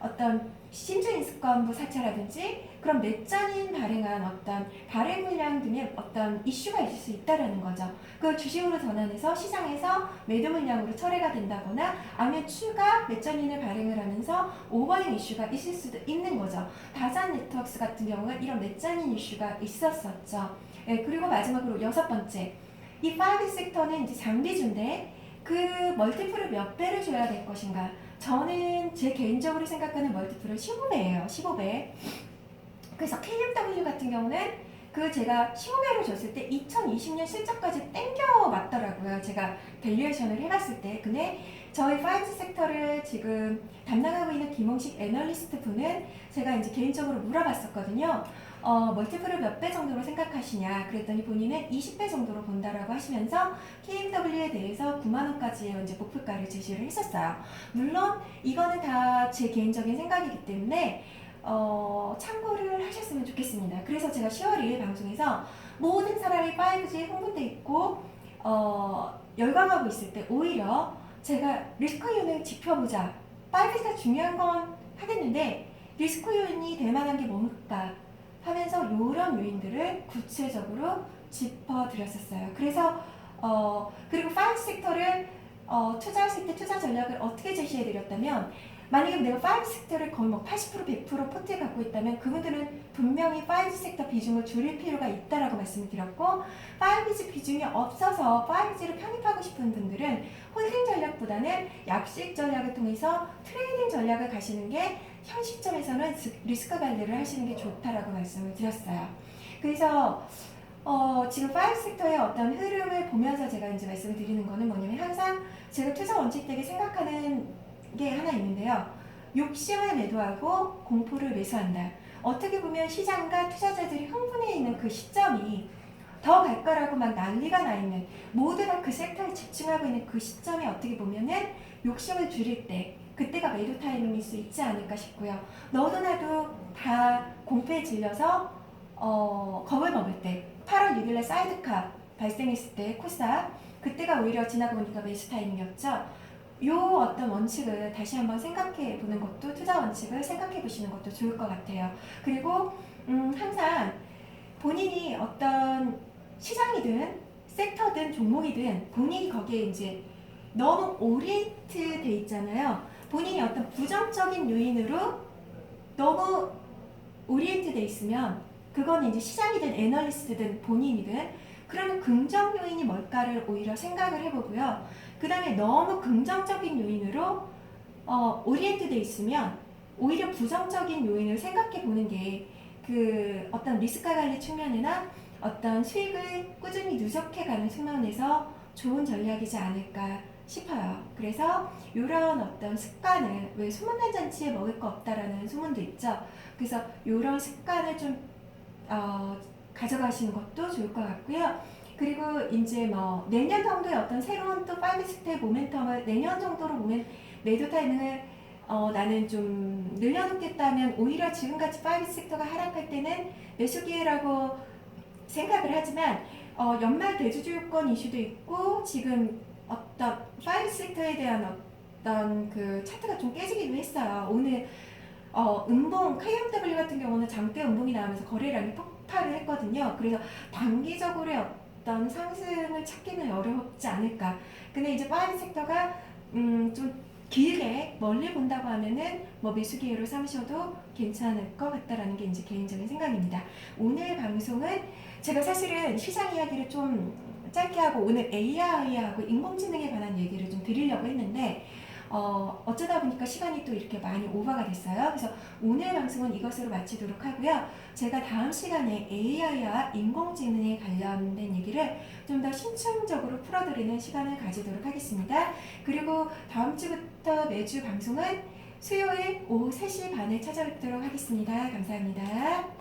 어떤 심층 인수권부 사채라든지 그런 매장인 발행한 어떤 발행 물량 등의 어떤 이슈가 있을 수 있다라는 거죠. 그걸 주식으로 전환해서 시장에서 매도 물량으로 철회가 된다거나 아니면 추가 매장인을 발행을 하면서 오버행 이슈가 있을 수도 있는 거죠. 다산 네트워크스 같은 경우는 이런 매장인 이슈가 있었었죠. 예, 그리고 마지막으로 여섯 번째. 이 파이브 섹터는 이제 장비주인데 그 멀티플을 몇 배를 줘야 될 것인가? 저는 제 개인적으로 생각하는 멀티플은 15배예요. 15배. 그래서 KMW 같은 경우는 그 제가 15배로 줬을 때 2020년 실적까지 땡겨 맞더라고요. 제가 밸류에이션을 해봤을 때. 근데 저희 5G 섹터를 지금 담당하고 있는 김홍식 애널리스트 분은 제가 이제 개인적으로 물어봤었거든요. 어, 멀티플을 몇 배 정도로 생각하시냐 그랬더니 본인은 20배 정도로 본다라고 하시면서 KMW에 대해서 9만 원까지의 이제 목표가를 제시를 했었어요. 물론 이거는 다 제 개인적인 생각이기 때문에 어, 참고를 하셨으면 좋겠습니다. 그래서 제가 10월 2일 방송에서 모든 사람이 5G에 흥분돼 있고 어, 열광하고 있을 때 오히려 제가 리스크 요인을 짚어보자. 5G가 중요한 건 하겠는데 리스크 요인이 될 만한 게 뭘까 하면서 이런 요인들을 구체적으로 짚어드렸었어요. 그래서 어, 그리고 5G 섹터를 어, 투자했을 때 투자 전략을 어떻게 제시해드렸다면 만약에 내가 5G 섹터를 거의 뭐 80% 100% 포트에 갖고 있다면 그분들은 분명히 5G 섹터 비중을 줄일 필요가 있다라고 말씀을 드렸고 5G 비중이 없어서 5G를 편입하고 싶은 분들은 홀딩 전략보다는 약식 전략을 통해서 트레이딩 전략을 가시는 게 현 시점에서는 리스크 관리를 하시는 게 좋다라고 말씀을 드렸어요. 그래서 어, 지금 5 섹터의 어떤 흐름을 보면서 제가 이제 말씀을 드리는 거는 뭐냐면 항상 제가 투자 원칙 되게 생각하는 게 하나 있는데요. 욕심을 매도하고 공포를 매수한다. 어떻게 보면 시장과 투자자들이 흥분해 있는 그 시점이 더 갈 거라고 막 난리가 나 있는 모두 다그 섹터에 집중하고 있는 그 시점이 어떻게 보면은 욕심을 줄일 때 그때가 매도 타이밍일 수 있지 않을까 싶고요. 너도 나도 다 공포에 질려서 어, 겁을 먹을 때 8월 6일에 사이드카 발생했을 때 코사 그때가 오히려 지나고 보니까 매수 타이밍이었죠. 요 어떤 원칙을 다시 한번 생각해 보는 것도 투자 원칙을 생각해 보시는 것도 좋을 것 같아요. 그리고 음, 항상 본인이 어떤 시장이든 섹터든 종목이든 본인이 거기에 이제 너무 오리엔트 돼 있잖아요. 본인이 어떤 부정적인 요인으로 너무 오리엔트 돼 있으면 그건 이제 시장이든 애널리스트든 본인이든 그러면 긍정 요인이 뭘까를 오히려 생각을 해보고요. 그 다음에 너무 긍정적인 요인으로 어, 오리엔트 돼 있으면 오히려 부정적인 요인을 생각해 보는 게 그 어떤 리스크 관리 측면이나 어떤 수익을 꾸준히 누적해 가는 측면에서 좋은 전략이지 않을까 싶어요. 그래서 이런 어떤 습관을 왜 소문난 잔치에 먹을 거 없다라는 소문도 있죠. 그래서 이런 습관을 좀 어, 가져가시는 것도 좋을 것 같고요. 그리고 이제 뭐 내년 정도에 어떤 새로운 또 파이브 스텝 모멘텀을 내년 정도로 보면 매도 타이밍을 어, 나는 좀 늘려놓겠다면 오히려 지금같이 파이브 섹터가 하락할 때는 매수 기회라고 생각을 하지만 어, 연말 대주주유권 이슈도 있고 지금 어떤 파이브 섹터에 대한 어떤 그 차트가 좀 깨지기도 했어요. 오늘 어, 음봉 KMW 같은 경우는 장대 음봉이 나오면서 거래량이 폭발을 했거든요. 그래서 단기적으로의 어떤 상승을 찾기는 어렵지 않을까. 근데 이제 파이브 섹터가 음, 좀 길게 멀리 본다고 하면은 뭐 매수 기회로 삼으셔도 괜찮을 것 같다라는 게 이제 개인적인 생각입니다. 오늘 방송은 제가 사실은 시장 이야기를 좀 짧게 하고 오늘 AI하고 인공지능에 관한 얘기를 좀 드리려고 했는데 어, 어쩌다 보니까 시간이 또 이렇게 많이 오버가 됐어요. 그래서 오늘 방송은 이것으로 마치도록 하고요. 제가 다음 시간에 AI와 인공지능에 관련된 얘기를 좀 더 신층적으로 풀어드리는 시간을 가지도록 하겠습니다. 그리고 다음 주부터 매주 방송은 수요일 오후 3시 반에 찾아뵙도록 하겠습니다. 감사합니다.